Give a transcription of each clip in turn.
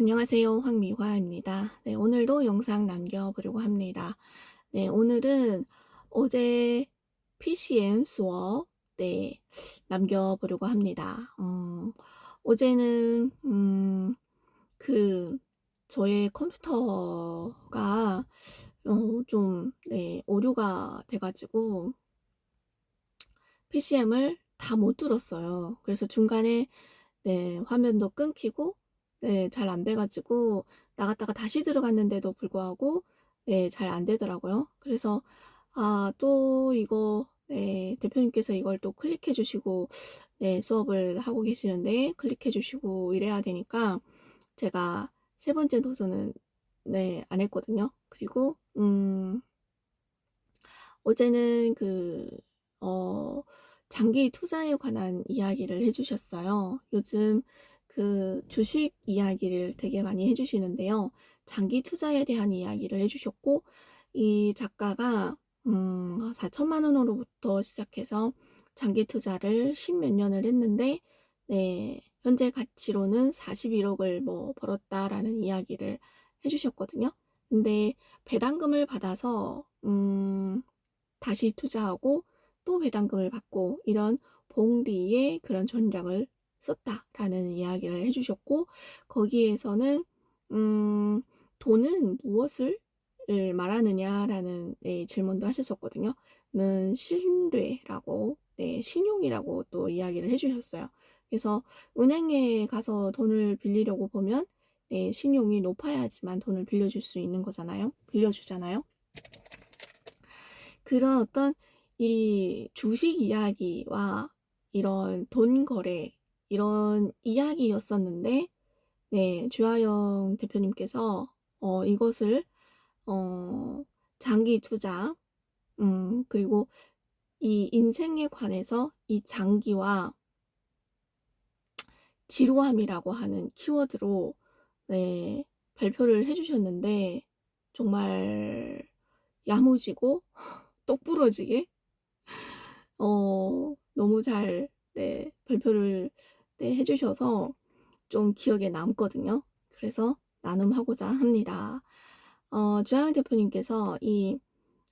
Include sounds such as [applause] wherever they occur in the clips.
안녕하세요. 황미화입니다. 네, 오늘도 영상 남겨보려고 합니다. 네, 오늘은 어제 PCM 수업, 네, 남겨보려고 합니다. 음, 어제는, 음, 그, 저의 컴퓨터가, 어, 좀, 네, 오류가 돼가지고, PCM을 다 못 들었어요. 그래서 중간에, 네, 화면도 끊기고, 네, 잘 안 돼가지고 나갔다가 다시 들어갔는데도 불구하고 네, 잘 안 되더라고요. 그래서 아, 또 이거 네, 대표님께서 이걸 또 클릭해 주시고 네, 수업을 하고 계시는데 클릭해 주시고 이래야 되니까 제가 세 번째 도전은 네, 안 했거든요. 그리고 음 어제는 그 어, 장기 투자에 관한 이야기를 해주셨어요. 요즘 그 주식 이야기를 되게 많이 해주시는데요. 장기 투자에 대한 이야기를 해주셨고, 이 작가가, 음, 4천만 원으로부터 시작해서 장기 투자를 십몇 년을 했는데, 네, 현재 가치로는 41억을 뭐 벌었다라는 이야기를 해주셨거든요. 근데 배당금을 받아서, 음, 다시 투자하고 또 배당금을 받고 이런 봉리의 그런 전략을 썼다라는 이야기를 해주셨고 거기에서는 음, 돈은 무엇을 말하느냐라는 네, 질문도 하셨었거든요. 는 신뢰라고 네, 신용이라고 또 이야기를 해주셨어요. 그래서 은행에 가서 돈을 빌리려고 보면 네, 신용이 높아야지만 돈을 빌려줄 수 있는 거잖아요. 빌려주잖아요. 그런 어떤 이 주식 이야기와 이런 돈 거래 이런 이야기였었는데, 네, 주하영 대표님께서, 어, 이것을, 어, 장기 투자, 음, 그리고 이 인생에 관해서 이 장기와 지루함이라고 하는 키워드로, 네, 발표를 해주셨는데, 정말 야무지고, [laughs] 똑부러지게, 어, 너무 잘, 네, 발표를 네, 해주셔서 좀 기억에 남거든요. 그래서 나눔하고자 합니다. 어, 주하영 대표님께서 이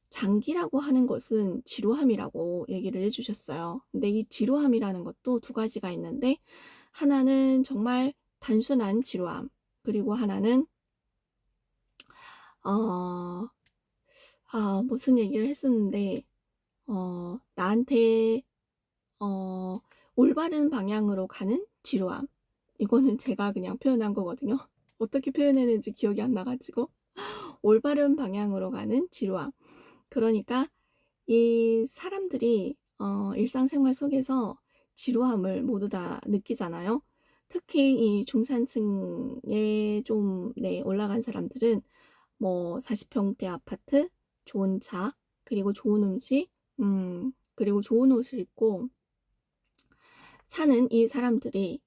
장기라고 하는 것은 지루함이라고 얘기를 해주셨어요. 근데 이 지루함이라는 것도 두 가지가 있는데, 하나는 정말 단순한 지루함, 그리고 하나는, 어, 아, 무슨 얘기를 했었는데, 어, 나한테, 어, 올바른 방향으로 가는 지루함. 이거는 제가 그냥 표현한 거거든요. [laughs] 어떻게 표현했는지 기억이 안 나가지고. [gasps] 올바른 방향으로 가는 지루함. 그러니까 이 사람들이 어, 일상생활 속에서 지루함을 모두 다 느끼잖아요. 특히 이 중산층에 좀 네, 올라간 사람들은 뭐 40평대 아파트, 좋은 차, 그리고 좋은 음식, 음, 그리고 좋은 옷을 입고 사는 이 사람들이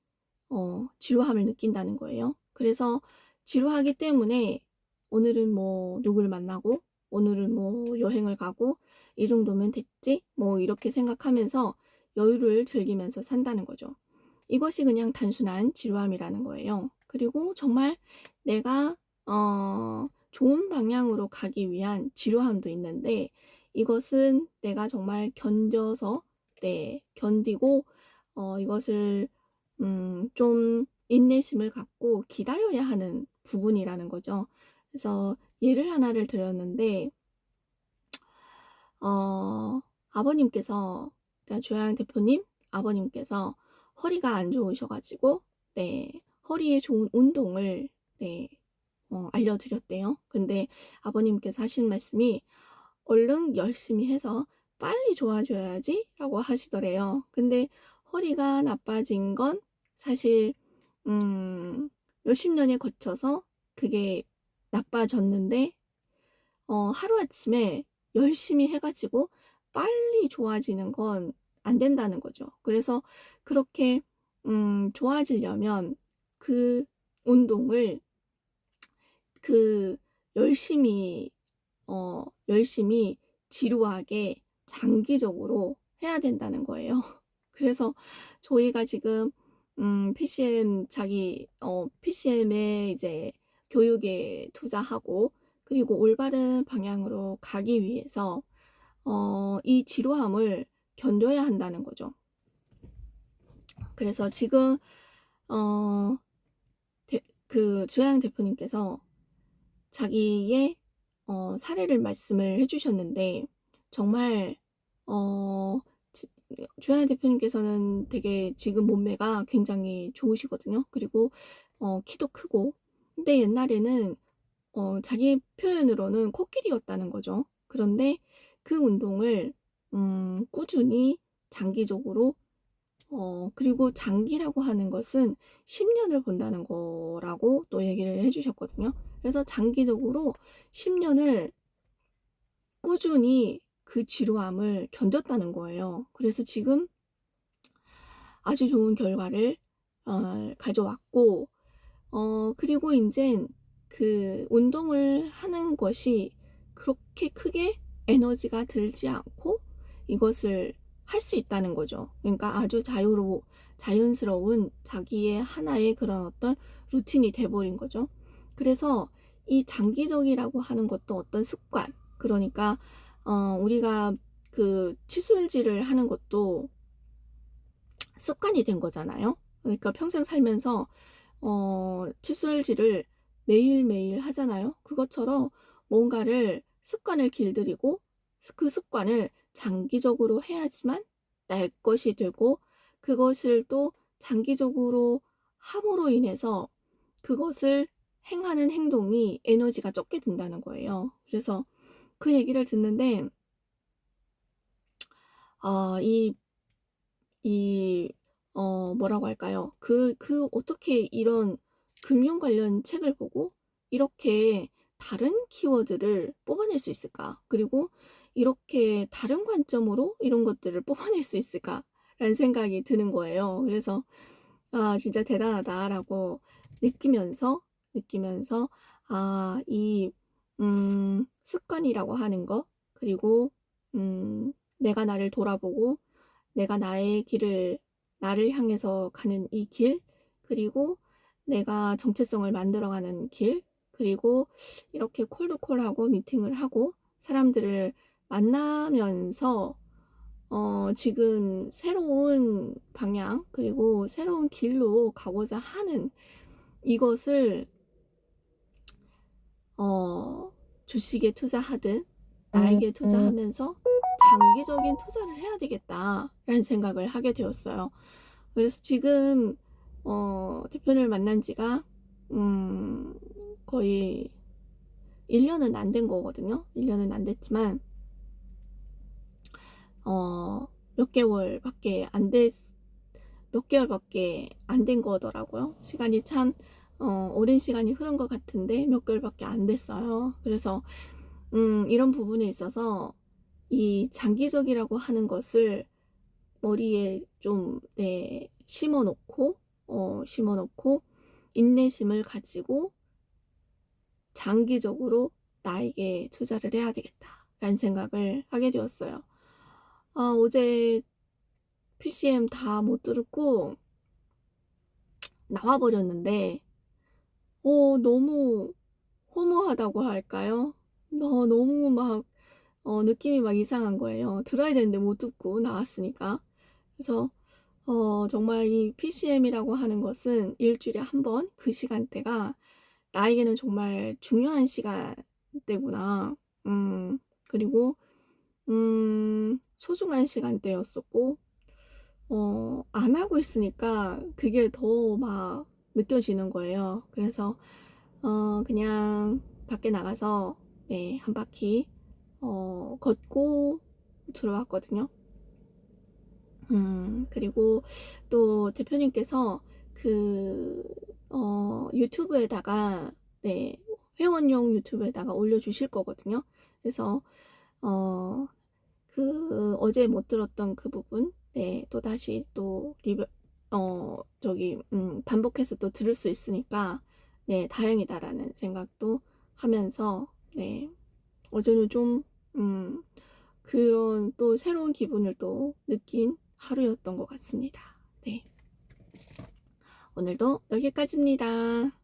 어, 지루함을 느낀다는 거예요. 그래서 지루하기 때문에 오늘은 뭐 누구를 만나고 오늘은 뭐 여행을 가고 이 정도면 됐지? 뭐 이렇게 생각하면서 여유를 즐기면서 산다는 거죠. 이것이 그냥 단순한 지루함이라는 거예요. 그리고 정말 내가 어, 좋은 방향으로 가기 위한 지루함도 있는데 이것은 내가 정말 견뎌서 네, 견디고 어, 이것을 음, 좀 인내심을 갖고 기다려야 하는 부분이라는 거죠. 그래서 예를 하나를 드렸는데 어, 아버님께서 그러니까 조양 대표님 아버님께서 허리가 안 좋으셔가지고 네 허리에 좋은 운동을 네 어, 알려드렸대요. 근데 아버님께서 하신 말씀이 얼른 열심히 해서 빨리 좋아져야지 라고 하시더래요. 근데 허리가 나빠진 건 사실 음, 몇십 년에 거쳐서 그게 나빠졌는데 어, 하루아침에 열심히 해가지고 빨리 좋아지는 건 안 된다는 거죠. 그래서 그렇게 음, 좋아지려면 그 운동을 그 열심히 어, 열심히 지루하게 장기적으로 해야 된다는 거예요. 그래서 저희가 지금 음 PCM 자기 어 PCM에 이제 교육에 투자하고 그리고 올바른 방향으로 가기 위해서 어 이 지루함을 견뎌야 한다는 거죠. 그래서 지금 어 대 그 주하영 대표님께서 자기의 어 사례를 말씀을 해 주셨는데 정말 어지 주하영 대표님께서는 되게 지금 몸매가 굉장히 좋으시거든요. 그리고 어 키도 크고 근데 옛날에는 어 자기 표현으로는 코끼리였다는 거죠. 그런데 그 운동을 음 꾸준히 장기적으로 어 그리고 장기라고 하는 것은 10 년을 본다는 거라고 또 얘기를 해 주셨거든요. 그래서 장기적으로 10 년을 꾸준히 그 지루함을 견뎠다는 거예요. 그래서 지금 아주 좋은 결과를 어 가져왔고 어 그리고 인젠 그 운동을 하는 것이 그렇게 크게 에너지가 들지 않고 이것을 할 수 있다는 거죠. 그러니까 아주 자유로 자연스러운 자기의 하나의 그런 어떤 루틴이 돼 버린 거죠. 그래서 이 장기적이라고 하는 것도 어떤 습관 그러니까 어 우리가 그 칫솔질을 하는 것도 습관이 된 거잖아요. 그러니까 평생 살면서 어 칫솔질을 매일매일 하잖아요. 그것처럼 뭔가를 습관을 길들이고 그 습관을 장기적으로 해야지만 날 것이 되고 그것을 또 장기적으로 함으로 인해서 그것을 행하는 행동이 에너지가 적게 든다는 거예요. 그래서 그 얘기를 듣는데 아 이 이 어 뭐라고 할까요? 그 그 어떻게 이런 금융 관련 책을 보고 이렇게 다른 키워드를 뽑아낼 수 있을까? 그리고 이렇게 다른 관점으로 이런 것들을 뽑아낼 수 있을까 라는 생각이 드는 거예요. 그래서 '아 진짜 대단하다.'라고 느끼면서 느끼면서 아 이 음 습관이라고 하는 거. 그리고 음 내가 나를 돌아보고 내가 나의 길을 나를 향해서 가는 이 길 그리고 내가 정체성을 만들어가는 길 그리고 이렇게 콜드콜하고 미팅을 하고 사람들을 만나면서 어 지금 새로운 방향 그리고 새로운 길로 가고자 하는 이것을 어 주식에 투자하든 나에게 투자하면서 '장기적인 투자를 해야 되겠다.'라는 생각을 하게 되었어요. 그래서 지금 어 대표님을 만난 지가 음 거의 1 년은 안 된 거거든요. 1 년은 안 됐지만 어 몇 개월밖에 안 됐 몇 개월밖에 안 된 거더라고요. 시간이 참 어 오랜 시간이 흐른 것 같은데 몇 개월밖에 안 됐어요. 그래서 음 이런 부분에 있어서 이 장기적이라고 하는 것을 머리에 좀 네 심어 놓고 어 심어 놓고 인내심을 가지고 '장기적으로 나에게 투자를 해야 되겠다.'라는 생각을 하게 되었어요. 아 어제 PCM 다 못 들었고 나와 버렸는데 어 너무 허무하다고 할까요? 너 너무 막 어 느낌이 막 이상한 거예요. 들어야 되는데 못 듣고 나왔으니까. 그래서 어 정말 이 PCM이라고 하는 것은 1 주일에 1번그 시간대가 나에게는 정말 중요한 시간대구나. 음 그리고 음 소중한 시간대였었고 어 안 하고 있으니까 그게 더 막 느껴지는 거예요. 그래서 어 그냥 밖에 나가서 네 한 바퀴 어 걷고 들어왔거든요. 음 그리고 또 대표님께서 그 어 유튜브에다가 네 회원용 유튜브에다가 올려주실 거거든요. 그래서 어 그 어제 못 들었던 그 부분 네 또다시 또 리뷰 어 저기 음 반복해서 또 들을 수 있으니까 네 '다행이다.'라는 생각도 하면서 네 어제는 좀 음 그런 또 새로운 기분을 또 느낀 하루였던 것 같습니다. 네. 오늘도 여기까지입니다.